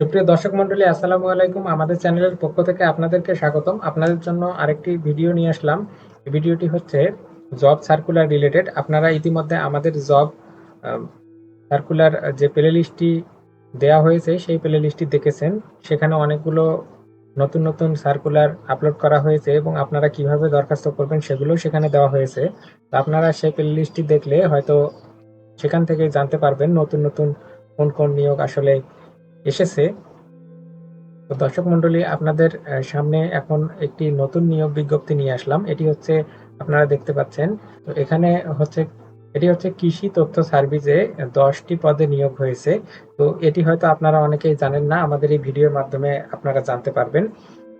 সুপ্রিয় দর্শক মন্ডলী, আসসালামু আলাইকুম। আমাদের চ্যানেলের পক্ষ থেকে আপনাদেরকে স্বাগতম। আপনাদের জন্য আরেকটি ভিডিও নিয়ে আসলাম। এই ভিডিওটি হচ্ছে জব সার্কুলার রিলেটেড। আপনারা ইতিমধ্যে আমাদের জব সার্কুলার যে প্লে লিস্টটি দেওয়া হয়েছে, সেই প্লে লিস্টটি দেখেছেন। সেখানে অনেকগুলো নতুন নতুন সার্কুলার আপলোড করা হয়েছে এবং আপনারা কীভাবে দরখাস্ত করবেন সেগুলো সেখানে দেওয়া হয়েছে। তো আপনারা সেই প্লে লিস্টটি দেখলে হয়তো সেখান থেকে জানতে পারবেন নতুন নতুন কোন কোন নিয়োগ আসলে এসেছে। তো দর্শক মন্ডলী আপনাদের সামনে এখন একটি নতুন নিয়োগ বিজ্ঞপ্তি নিয়ে আসলাম। এটি হচ্ছে, আপনারা দেখতে পাচ্ছেন, তো এখানে হচ্ছে, এটি হচ্ছে কৃষি তথ্য সার্ভিসে দশটি পদে নিয়োগ হয়েছে। তো এটি হয়তো আপনারা অনেকেই জানেন না, আমাদের এই ভিডিওর মাধ্যমে আপনারা জানতে পারবেন।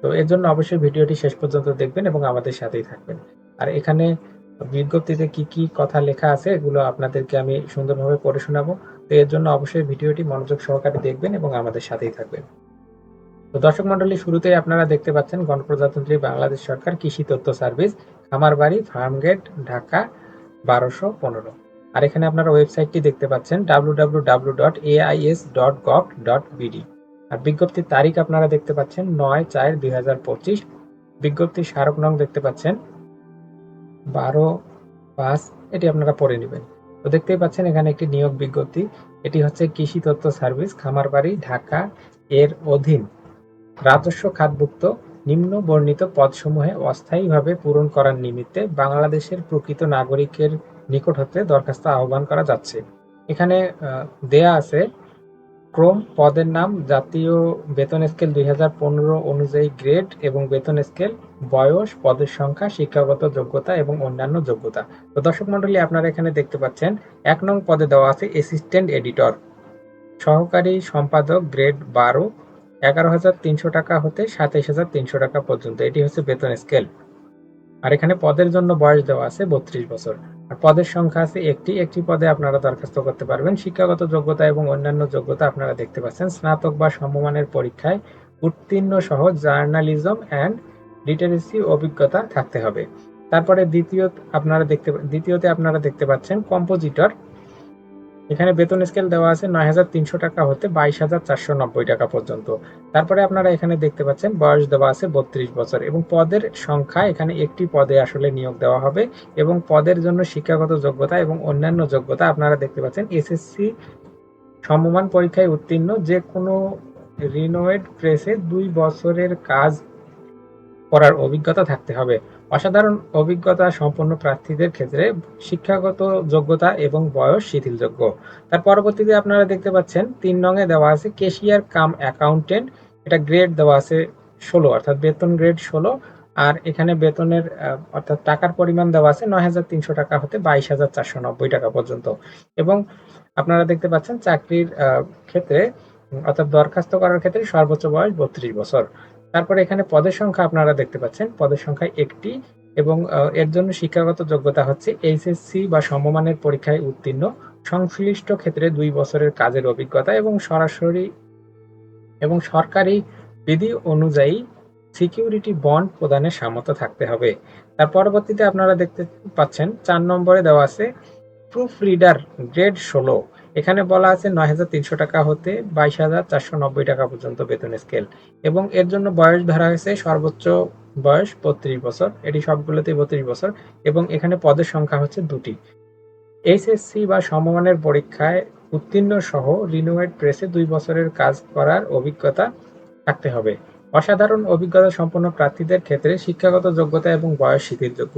তো এর জন্য অবশ্যই ভিডিওটি শেষ পর্যন্ত দেখবেন এবং আমাদের সাথেই থাকবেন। আর এখানে বিজ্ঞপ্তিতে কি কি কথা লেখা আছে, এগুলো আপনাদেরকে আমি সুন্দরভাবে পড়ে শোনাবো। তো এর জন্য অবশ্যই ভিডিওটি মনোযোগ সহকারে দেখবেন এবং আমাদের সাথেই থাকবেন। তো দর্শক মন্ডলী শুরুতেই আপনারা দেখতে পাচ্ছেন গণপ্রজাতন্ত্রী বাংলাদেশ সরকার কৃষি তথ্য সার্ভিস, খামারবাড়ি, ফার্মগেট, ঢাকা, বারোশো পনেরো। আর এখানে আপনারা ওয়েবসাইটটি দেখতে পাচ্ছেন www.ais.gov.bd আর বিজ্ঞপ্তির তারিখ আপনারা দেখতে পাচ্ছেন নয় চার দুই হাজার পঁচিশ। বিজ্ঞপ্তির স্মারক নং দেখতে পাচ্ছেন বারো পাঁচ, এটি আপনারা পড়ে নেবেন। তো দেখতেই পাচ্ছেন এখানে একটি নিয়োগ বিজ্ঞপ্তি। এটি হচ্ছে কৃষি তথ্য সার্ভিস, খামারবাড়ি, ঢাকা এর অধীন। রাজস্ব খাতভুক্ত নিম্ন বর্ণিত পদসমূহে অস্থায়ীভাবে পূরণ করার নিমিত্তে বাংলাদেশের প্রকৃত নাগরিকের নিকট হতে দরখাস্ত আহ্বান করা যাচ্ছে। এখানে দেয়া আছে ক্রম পদের নাম জাতীয় বেতন স্কেল দুই হাজার পনেরো অনুযায়ী গ্রেড এবং বেতন স্কেল বয়স, পদের সংখ্যা, শিক্ষাগত যোগ্যতা এবং অন্যান্য যোগ্যতা। তো দর্শক মন্ডলী আপনারা এখানে দেখতে পাচ্ছেন, এক নং পদে দেওয়া আছে অ্যাসিস্ট্যান্ট এডিটর। সহকারী সম্পাদক গ্রেড বারো, এগারো হাজার তিনশো টাকা হতে সাতাইশ হাজার তিনশো টাকা পর্যন্ত। এটি হচ্ছে বেতন স্কেল। আর এখানে পদের জন্য বয়স দেওয়া আছে বত্রিশ বছর। আর পদের সংখ্যা আছে একটি একটি পদে আপনারা দরখাস্ত করতে পারবেন। শিক্ষাগত যোগ্যতা এবং অন্যান্য যোগ্যতা আপনারা দেখতে পাচ্ছেন। স্নাতক বা সমমানের পরীক্ষায় উত্তীর্ণ সহ জার্নালিজম অ্যান্ড লিটারেসি অভিজ্ঞতা থাকতে হবে। তারপরে দ্বিতীয়, আপনারা দেখতে, দ্বিতীয়তে আপনারা দেখতে পাচ্ছেন কম্পোজিটর এখানে বেতন স্কেল দেওয়া আছে নয় হাজার তিনশো টাকা হতে বাইশ হাজার চারশো নব্বই টাকা পর্যন্ত। তারপরে আপনারা এখানে দেখতে পাচ্ছেন বয়স দেওয়া আছে বত্রিশ বছর এবং পদের সংখ্যা এখানে একটি পদে আসলে নিয়োগ দেওয়া হবে এবং পদের জন্য শিক্ষাগত যোগ্যতা এবং অন্যান্য যোগ্যতা আপনারা দেখতে পাচ্ছেন এসএসসি সমমান পরীক্ষায় উত্তীর্ণ যে কোনো রিনোয়েড প্রেসে দুই বছরের কাজ করার অভিজ্ঞতা থাকতে হবে। অসাধারণ অভিজ্ঞতা সম্পন্ন প্রার্থীদের ক্ষেত্রে শিক্ষাগত যোগ্যতা এবং বয়স শিথিলযোগ্য। তার পরবর্তীতে আপনারা দেখতে পাচ্ছেন, তিন নঙে দেওয়া আছে কেশিয়ার কাম অ্যাকাউন্টেন্ট। এটা গ্রেড দেওয়া আছে ষোলো, অর্থাৎ বেতন গ্রেড ষোলো। আর এখানে বেতনের অর্থাৎ টাকার পরিমাণ দেওয়া আছে নয় হাজার তিনশো টাকা হতে বাইশ হাজার চারশো নব্বই টাকা পর্যন্ত। এবং আপনারা দেখতে পাচ্ছেন, চাকরির ক্ষেত্রে অর্থাৎ দরখাস্ত করার ক্ষেত্রে সর্বোচ্চ বয়স বত্রিশ বছর। তারপরে এখানে পদের সংখ্যা আপনারা দেখতে পাচ্ছেন। পদের সংখ্যা একটি এবং এর জন্য শিক্ষাগত যোগ্যতা হচ্ছে এইচএসসি বা সমমানের পরীক্ষায় উত্তীর্ণ। সংশ্লিষ্ট ক্ষেত্রে দুই বছরের কাজের অভিজ্ঞতা এবং সরাসরি এবং সরকারি বিধি অনুযায়ী সিকিউরিটি বন্ড প্রদানের সামর্থ্য থাকতে হবে। তার পরবর্তীতে আপনারা দেখতে পাচ্ছেন, চার নম্বরে দেওয়া আছে, প্রুফ রিডার গ্রেড ষোলো। এখানে বলা আছে নয় হাজার তিনশো টাকা হতে বাইশ হাজার চারশো নব্বই টাকা পর্যন্ত বেতন স্কেল। এবং এর জন্য বয়স ধরা হয়েছে সর্বোচ্চ বয়স বত্রিশ বছর। এটি সবগুলোতেই বত্রিশ বছর। এবং এখানে পদের সংখ্যা হচ্ছে দুটি। এইচএসসি বা সমমানের পরীক্ষায় উত্তীর্ণ সহ রিনোভেট প্রেসে দুই বছরের কাজ করার অভিজ্ঞতা থাকতে হবে। অসাধারণ অভিজ্ঞতা সম্পন্ন প্রার্থীদের ক্ষেত্রে শিক্ষাগত যোগ্যতা এবং বয়স শিথিলযোগ্য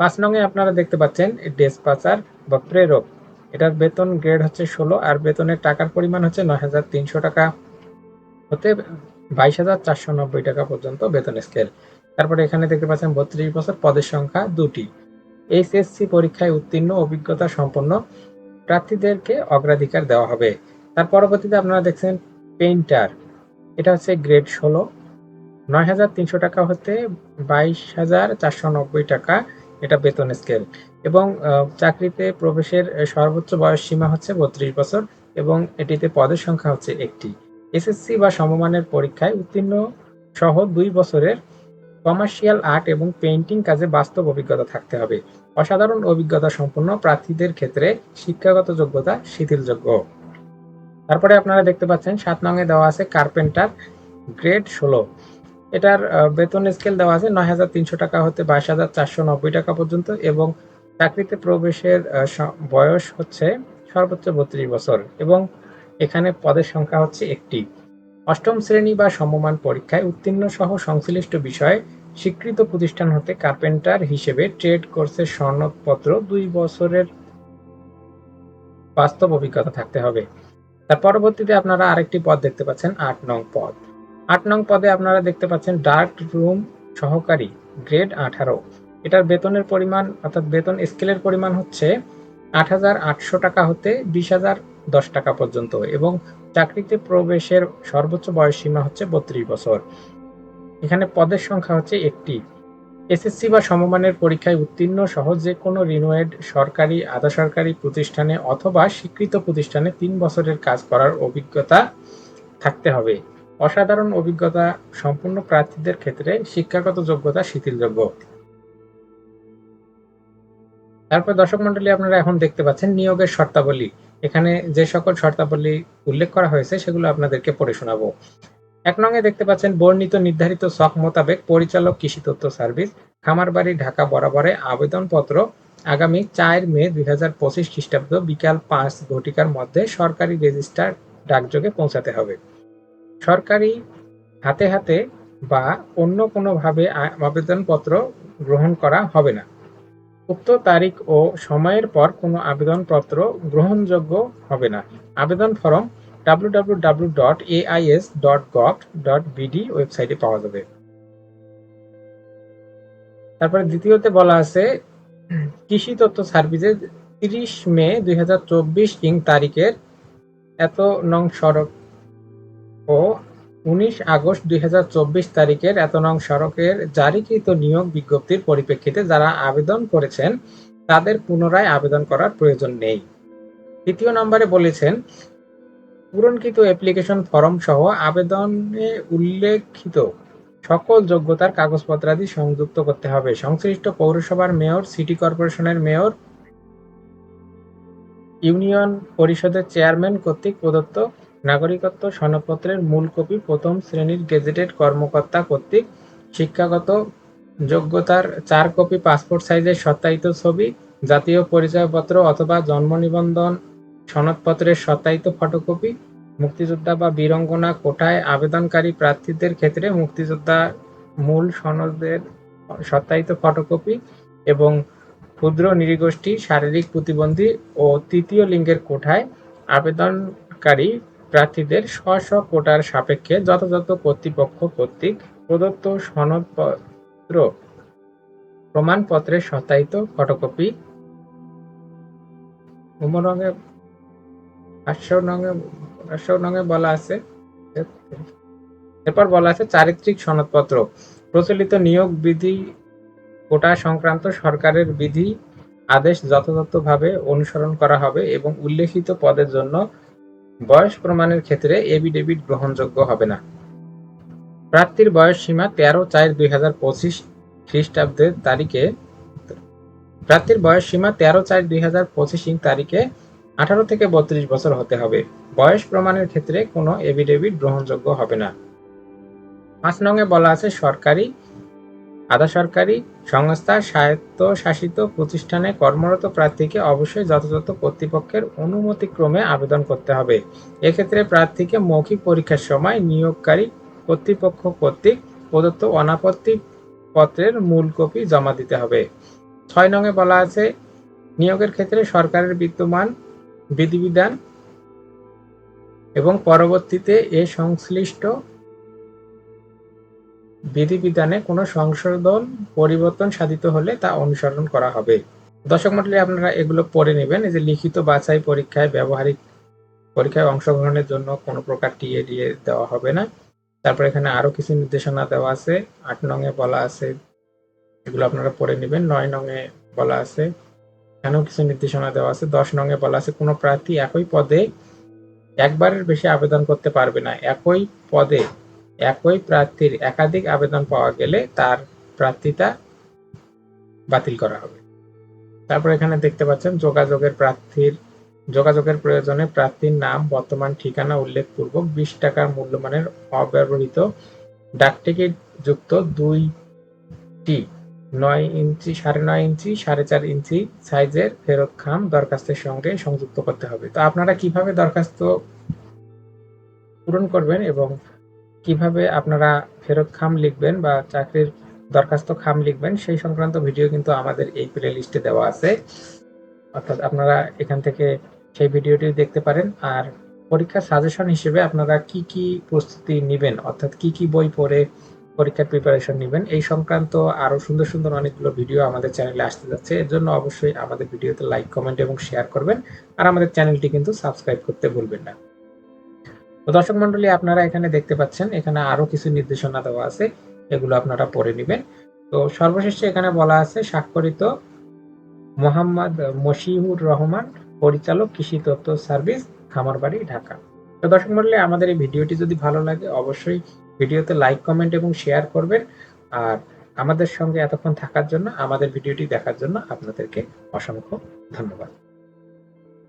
পাঁচ নঙে আপনারা দেখতে পাচ্ছেন ডেসপাচার বা প্রেরক। এটার বেতন গ্রেড হচ্ছে ষোলো আর বেতনের টাকার পরিমাণ হচ্ছে নয় হাজার তিনশো টাকা। হতে বাইশ হাজার চারশো নব্বই টাকা পর্যন্ত বেতন স্কেল তারপরে এখানে দেখতে পাচ্ছেন বত্রিশ বছর পদের সংখ্যা দুটি। এইচএসসি পরীক্ষায় উত্তীর্ণ, অভিজ্ঞতা সম্পন্ন প্রার্থীদেরকে অগ্রাধিকার দেওয়া হবে। তার পরবর্তীতে আপনারা দেখছেন পেইন্টার এটা হচ্ছে গ্রেড ষোলো। নয় হাজার তিনশো টাকা হতে বাইশ হাজার চারশো নব্বই টাকা এটা বেতন স্কেল এবং চাকরিতে প্রবেশের সর্বোচ্চ বয়স সীমা হচ্ছে বত্রিশ বছর এবং এটিতে পদের সংখ্যা হচ্ছে একটি। এসএসসি বা সমমানের পরীক্ষায় উত্তীর্ণ সহ দুই বছরের কমার্শিয়াল আর্ট এবং পেইন্টিং কাজে বাস্তব অভিজ্ঞতা থাকতে হবে। অসাধারণ অভিজ্ঞতা সম্পন্ন প্রার্থীদের ক্ষেত্রে শিক্ষাগত যোগ্যতা শিথিলযোগ্য। তারপরে আপনারা দেখতে পাচ্ছেন, সাত নঙে দেওয়া আছে কার্পেন্টার, গ্রেড ষোলো। এটার বেতন স্কেল দেওয়া আছে নয় হাজার তিনশো টাকা হতে বাইশ হাজার চারশো নব্বই টাকা পর্যন্ত এবং চাকরিতে প্রবেশের বয়স হচ্ছে সর্বোচ্চ বত্রিশ বছর এবং এখানে পদের সংখ্যা হচ্ছে একটি। অষ্টম শ্রেণি বা সমমান পরীক্ষায় উত্তীর্ণ সহ সংশ্লিষ্ট বিষয়ে স্বীকৃত প্রতিষ্ঠান হতে কার্পেন্টার হিসেবে ট্রেড কোর্সের সনদপত্র দুই বছরের বাস্তব অভিজ্ঞতা থাকতে হবে। তার পরবর্তীতে আপনারা আরেকটি পদ দেখতে পাচ্ছেন, আট নং পদ। আট নং পদে আপনারা দেখতে পাচ্ছেন ডার্ক রুম সহকারী, গ্রেড আঠারো। এটার বেতনের পরিমাণ, অর্থাৎ বেতন স্কেলের পরিমাণ হচ্ছে আট হাজার আটশো টাকা হতে বিশ হাজার দশ টাকা পর্যন্ত এবং চাকরিতে প্রবেশের সর্বোচ্চ বয়স সীমা হচ্ছে বত্রিশ বছর। এখানে পদের সংখ্যা হচ্ছে একটি। এসএসসি বা সমমানের পরীক্ষায় উত্তীর্ণ সহ যে কোনো রিনোয়েড সরকারি, আধা সরকারি প্রতিষ্ঠানে অথবা স্বীকৃত প্রতিষ্ঠানে তিন বছরের কাজ করার অভিজ্ঞতা থাকতে হবে। অসাধারণ অভিজ্ঞতা সম্পূর্ণ প্রার্থীদের ক্ষেত্রে শিক্ষাগত যোগ্যতা শিথিলযোগ্য। তারপর দর্শক মন্ডলী আপনারা এখন দেখতে পাচ্ছেন নিয়োগের শর্তাবলী। এখানে যে সকল শর্তাবলী উল্লেখ করা হয়েছে, সেগুলো আপনাদেরকে পড়ে শোনাবো। এক নঙ্গে দেখতে পাচ্ছেন বর্ণিত নির্ধারিত শখ মোতাবেক পরিচালক কৃষি তথ্য সার্ভিস, খামারবাড়ি ঢাকা বরাবরে আবেদনপত্র আগামী চার মে দুই হাজার পঁচিশ খ্রিস্টাব্দ বিকাল পাঁচ ঘটিকার মধ্যে সরকারি রেজিস্টার ডাকযোগে পৌঁছাতে হবে। সরকারি হাতে হাতে বা অন্য কোনোভাবে আবেদনপত্র গ্রহণ করা হবে না। উক্ত তারিখ ও সময়ের পর কোনো আবেদনপত্র গ্রহণযোগ্য হবে না। আবেদন ফরম www.ais.gov.bd ওয়েবসাইটে পাওয়া যাবে। তারপরে দ্বিতীয়তে বলা আছে, কৃষি তথ্য সার্ভিসের তিরিশ মে দুই হাজার চব্বিশ কিং তারিখের এত নং সড়ক ও উনিশ আগস্ট দুই হাজার চব্বিশ তারিখের এত নং সড়কের জারিকৃত নিয়োগ বিজ্ঞপ্তির পরিপ্রেক্ষিতে যারা আবেদন করেছেন, তাদের পুনরায় আবেদন করার প্রয়োজন নেই। তৃতীয় নম্বরে বলেছেন, পূরণকৃত অ্যাপ্লিকেশন ফর্ম সহ আবেদনে উল্লেখিত সকল যোগ্যতার কাগজপত্রাদি সংযুক্ত করতে হবে। সংশ্লিষ্ট পৌরসভার মেয়র, সিটি কর্পোরেশনের মেয়র, ইউনিয়ন পরিষদের চেয়ারম্যান কর্তৃক প্রদত্ত নাগরিকত্ব সনদপত্রের মূল কপি প্রথম শ্রেণির গেজেটেড কর্মকর্তা কর্তৃক শিক্ষাগত যোগ্যতার চার কপি পাসপোর্ট সাইজের সত্যায়িত ছবি, জাতীয় পরিচয়পত্র অথবা জন্ম নিবন্ধন সনদপত্রের সত্যায়িত ফটোকপি, মুক্তিযোদ্ধা বা বীরঙ্গনা কোটায় আবেদনকারী প্রার্থীদের ক্ষেত্রে মুক্তিযোদ্ধা মূল সনদের সত্যায়িত ফটোকপি এবং ক্ষুদ্র নৃগোষ্ঠী শারীরিক প্রতিবন্ধী ও তৃতীয় লিঙ্গের কোঠায় আবেদনকারী প্রার্থীদের স্ব স্ব কোটার সাপেক্ষে যথাযথ কর্তৃপক্ষ কর্তৃক প্রদত্ত সনদপত্র প্রমাণপত্রের সত্যায়িত ফটোকপি উমর রঙে পাঁচশো বলা আছে, এরপর বলা আছে চারিত্রিক সনদপত্র, প্রচলিত নিয়োগ বিধি, কোটা সংক্রান্ত সরকারের বিধি, আদেশ যথাযথভাবে অনুসরণ করা হবে এবং উল্লেখিত পদের জন্য বয়স প্রমাণের ক্ষেত্রে এবিডেভিট গ্রহণযোগ্য হবে না। প্রার্থীর বয়স সীমা তেরো চার দুই হাজার পঁচিশ খ্রিস্টাব্দের তারিখে। প্রার্থীর বয়স সীমা তেরো চার দুই হাজার পঁচিশ তারিখে আঠারো থেকে বত্রিশ বছর হতে হবে। বয়স প্রমাণের ক্ষেত্রে কোনো এভিডেভিট গ্রহণযোগ্য হবে না। পাঁচ নঙে বলা আছে সরকারি আধা সরকারি সংস্থা স্বায়ত্তশাসিত প্রতিষ্ঠানে কর্মরত প্রার্থীকে অবশ্যই যথাযথ কর্তৃপক্ষের অনুমতিক্রমে আবেদন করতে হবে। এক্ষেত্রে প্রার্থীকে মৌখিক পরীক্ষার সময় নিয়োগকারী কর্তৃপক্ষ কর্তৃক প্রদত্ত অনাপত্তি পত্রের মূল কপি জমা দিতে হবে। ছয় নঙে বলা আছে, নিয়োগের ক্ষেত্রে সরকারের বিদ্যমান বিধিবিধান এবং পরবর্তীতে এ সংশ্লিষ্ট বিধিবিধানে কোনো সংশোধন, পরিবর্তন সাধিত হলে তা অনুসরণ করা হবে। দর্শক মন্ডলী আপনারা এগুলো পড়ে নেবেন। এই যে লিখিত বাছাই পরীক্ষায়, ব্যবহারিক পরীক্ষায় অংশগ্রহণের জন্য কোনো প্রকার টিএ দিয়ে দেওয়া হবে না। তারপর এখানে আরও কিছু নির্দেশনা দেওয়া আছে। আট নঙে বলা আছে, এগুলো আপনারা পড়ে নেবেন। নয় নঙে বলা আছে, এখানেও কিছু নির্দেশনা দেওয়া আছে। দশ নঙে বলা আছে, কোনো প্রার্থী একই পদে একবারের বেশি আবেদন করতে পারবে না। একই পদে একই প্রার্থীর একাধিক আবেদন পাওয়া গেলে তার প্রার্থীতা বাতিল করা হবে। তারপর এখানে দেখতে পাচ্ছেন যোগাযোগের প্রার্থীর, যোগাযোগের প্রয়োজনে প্রার্থীর নাম, বর্তমান ঠিকানা উল্লেখপূর্বক বিশ টাকার মূল্যমানের অব্যবহৃত ডাকটিকিট যুক্ত দুইটি নয় ইঞ্চি, সাড়ে নয় ইঞ্চি, সাড়ে চার ইঞ্চি সাইজের ফেরত খাম দরখাস্তের সঙ্গে সংযুক্ত করতে হবে। তো আপনারা কীভাবে দরখাস্ত পূরণ করবেন এবং কীভাবে আপনারা ফেরত খাম লিখবেন বা চাকরির দরখাস্ত খাম লিখবেন, সেই সংক্রান্ত ভিডিও কিন্তু আমাদের এই প্লে লিস্টে দেওয়া আছে। অর্থাৎ আপনারা এখান থেকে সেই ভিডিওটি দেখতে পারেন। আর পরীক্ষার সাজেশন হিসেবে আপনারা কি কি প্রস্তুতি নেবেন, অর্থাৎ কি কি বই পড়ে পরীক্ষার প্রিপারেশন নেবেন, এই সংক্রান্ত আরও সুন্দর সুন্দর অনেকগুলো ভিডিও আমাদের চ্যানেলে আসতে যাচ্ছে। এর জন্য অবশ্যই আমাদের ভিডিওতে লাইক কমেন্ট এবং শেয়ার করবেন। আর আমাদের চ্যানেলটি কিন্তু সাবস্ক্রাইব করতে ভুলবেন না। তো দর্শক মন্ডলী, আপনারা এখানে দেখতে পাচ্ছেন, এখানে আরও কিছু নির্দেশনা দেওয়া আছে। এগুলো আপনারা পড়ে নেবেন। তো সর্বশেষে এখানে বলা আছে, স্বাক্ষরিত মোহাম্মদ মশিউর রহমান, পরিচালক কৃষি তথ্য সার্ভিস, খামারবাড়ি, ঢাকা। তো দর্শক মন্ডলী, আমাদের এই ভিডিওটি যদি ভালো লাগে, অবশ্যই ভিডিওতে লাইক, কমেন্ট এবং শেয়ার করবেন। আর আমাদের সঙ্গে এতক্ষণ থাকার জন্য, আমাদের ভিডিওটি দেখার জন্য আপনাদেরকে অসংখ্য ধন্যবাদ।